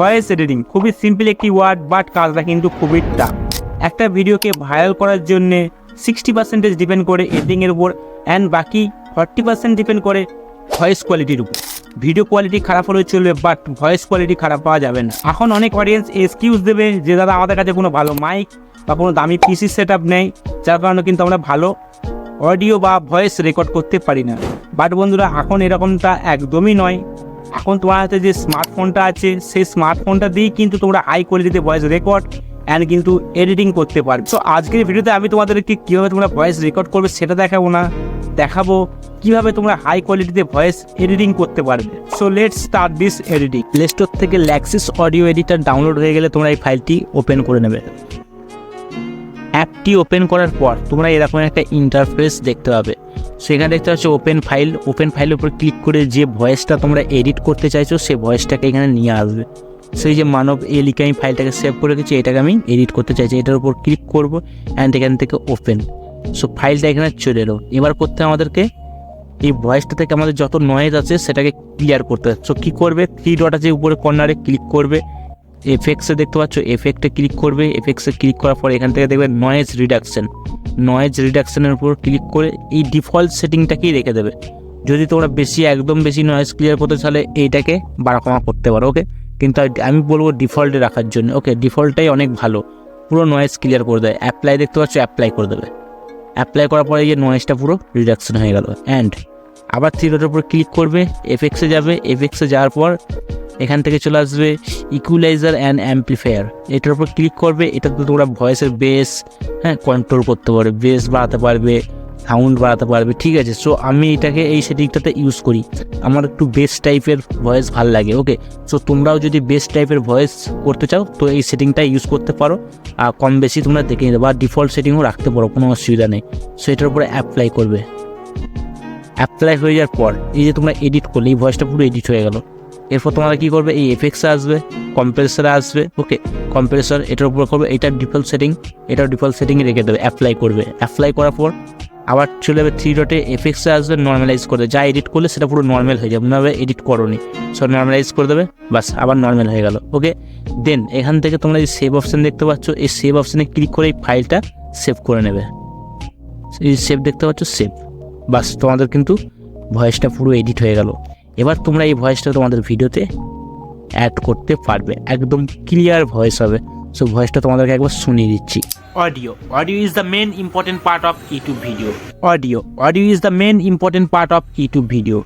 Voice editing খুবই simple একটি word but কাজটা কিন্তু খুবই টাফ একটা ভিডিওকে ভাইরাল করার জন্যে সিক্সটি পার্সেন্টেজ ডিপেন্ড করে এডিটিংয়ের উপর অ্যান্ড বাকি ফর্টি পার্সেন্ট ডিপেন্ড করে ভয়েস কোয়ালিটির উপর। ভিডিও কোয়ালিটি খারাপ হলে চলবে বাট ভয়েস কোয়ালিটি খারাপ পাওয়া যাবে না। এখন অনেক অডিয়েন্স এক্সকিউজ দেবে যে, দাদা, আমাদের কাছে কোনো ভালো মাইক বা কোনো দামি পিসি সেট আপ নেই, যার কারণে কিন্তু আমরা ভালো অডিও বা ভয়েস রেকর্ড করতে পারি না। বাট বন্ধুরা, এখন এরকমটা একদমই নয়। এখন তোমার হাতে যে স্মার্টফোনটা আছে, সেই স্মার্টফোনটা দিয়েই কিন্তু তোমরা হাই কোয়ালিটিতে ভয়েস রেকর্ড অ্যান্ড কিন্তু এডিটিং করতে পারবে। সো আজকের ভিডিওতে আমি তোমাদেরকে কীভাবে তোমরা ভয়েস রেকর্ড করবে সেটা দেখাবো না, দেখাবো কীভাবে তোমরা হাই কোয়ালিটিতে ভয়েস এডিটিং করতে পারবে। So let start this editing play store থেকে ল্যাক্সিস অডিও এডিটার ডাউনলোড হয়ে গেলে তোমরা এই ফাইলটি ওপেন করে নেবে। অ্যাপটি ওপেন করার পর তোমরা এরকম একটা ইন্টারফেস দেখতে পাবে। সেখানে দেখতে পাচ্ছ ওপেন ফাইল ওপেন ফাইলের উপর ক্লিক করে যে ভয়েসটা তোমরা এডিট করতে চাইছো সেই ভয়েসটাকে এখানে নিয়ে আসবে। সেই যে মানব এ লিখে আমি ফাইলটাকে সেভ করে রেখেছি এটাকে আমি এডিট করতে চাইছি। এটার উপর ক্লিক করব অ্যান্ড এখান থেকে ওপেন সো ফাইলটা এখানে চলে এলো। এবার করতে আমাদেরকে এই ভয়েসটা থেকে আমাদের যত নয়েজ আছে, সেটাকে ক্লিয়ার করতে হবে সো কী করবে? থ্রি ডট আছে উপরে কর্নারে ক্লিক করবে। এফেক্টসে দেখতে পাচ্ছ এফেক্টে ক্লিক করবে এফেক্টসে ক্লিক করার পর এখান থেকে দেখবে নয়েজ রিডাকশন নয়েজ রিডাকশনের উপর ক্লিক করে এই ডিফল্ট সেটিংটাকেই রেখে দেবে। যদি তোমরা বেশি, একদম বেশি নয়েজ ক্লিয়ার করতে তাহলে এইটাকে বাড়া কমা করতে পারো ওকে কিন্তু আমি বলব ডিফল্টে রাখার জন্য ওকে ডিফল্টটাই অনেক ভালো। পুরো নয়েজ ক্লিয়ার করে দেয়। অ্যাপ্লাই দেখতে পাচ্ছ অ্যাপ্লাই করে দেবে। অ্যাপ্লাই করার পরে যে নয়েজটা পুরো রিডাকশন হয়ে গেল। অ্যান্ড আবার থ্রি ডটের উপর ক্লিক করবে এফেক্সে যাবে এফেক্সে যাওয়ার পর এখান থেকে চলে আসবে ইকুলাইজার অ্যান্ড অ্যাম্পলিফায়ার এটার উপর ক্লিক করবে এটাতে তোমরা ভয়েসের বেস হ্যাঁ কন্ট্রোল করতে পারবে বেস বাড়াতে পারবে সাউন্ড বাড়াতে পারবে, ঠিক আছে? সো আমি এটাকে এই সেটিংটাতে ইউজ করি। আমার একটু বেস টাইপের ভয়েস ভালো লাগে ওকে সো তোমরাও যদি বেস টাইপের ভয়েস করতে চাও, তো এই সেটিংটা ইউজ করতে পারো। আর কম বেশি তোমরা দেখে নিতে বা ডিফল্ট সেটিংও রাখতে পারো, কোনো অসুবিধা নেই। সো এটার উপরে অ্যাপ্লাই করবে। অ্যাপ্লাই হয়ে যাওয়ার পর, এই যে তোমরা এডিট করলে, এই ভয়েসটা পুরো এডিট হয়ে গেল। এরপর তোমরা কী করবে? এই এফেক্টসে আসবে কম্প্রেসারে আসবে ওকে কম্প্রেসার এটার উপর করবে এটার ডিফল্ট সেটিং এটার ডিফল্ট সেটিংয়ে রেখে দেবে অ্যাপ্লাই করবে। অ্যাপ্লাই করার পর আবার চলে যাবে থ্রি ডটে এফেক্টসে আসবে নর্মালাইজ করে যা এডিট করলে সেটা পুরো নর্মাল হয়ে যাবে মনে এডিট করোনি। সব নর্মালাইজ করে দেবে বাস আবার নর্মাল হয়ে গেল ওকে দেন এখান থেকে তোমরা এই সেভ অপশান দেখতে পাচ্ছ, এই সেভ অপশানে ক্লিক করে এই ফাইলটা সেভ করে নেবে। এই সেভ দেখতে পাচ্ছ সেভ বাস তোমাদের কিন্তু ভয়েসটা পুরো এডিট হয়ে গেল। এবার তোমরা এই ভয়েসটা তোমাদের ভিডিওতে অ্যাড করতে পারবে। একদম ক্লিয়ার ভয়েস হবে। সো ভয়েসটা তোমাদেরকে একবার শুনিয়ে দিচ্ছি। Audio audio is the main important part of YouTube video audio audio is the main important part of YouTube video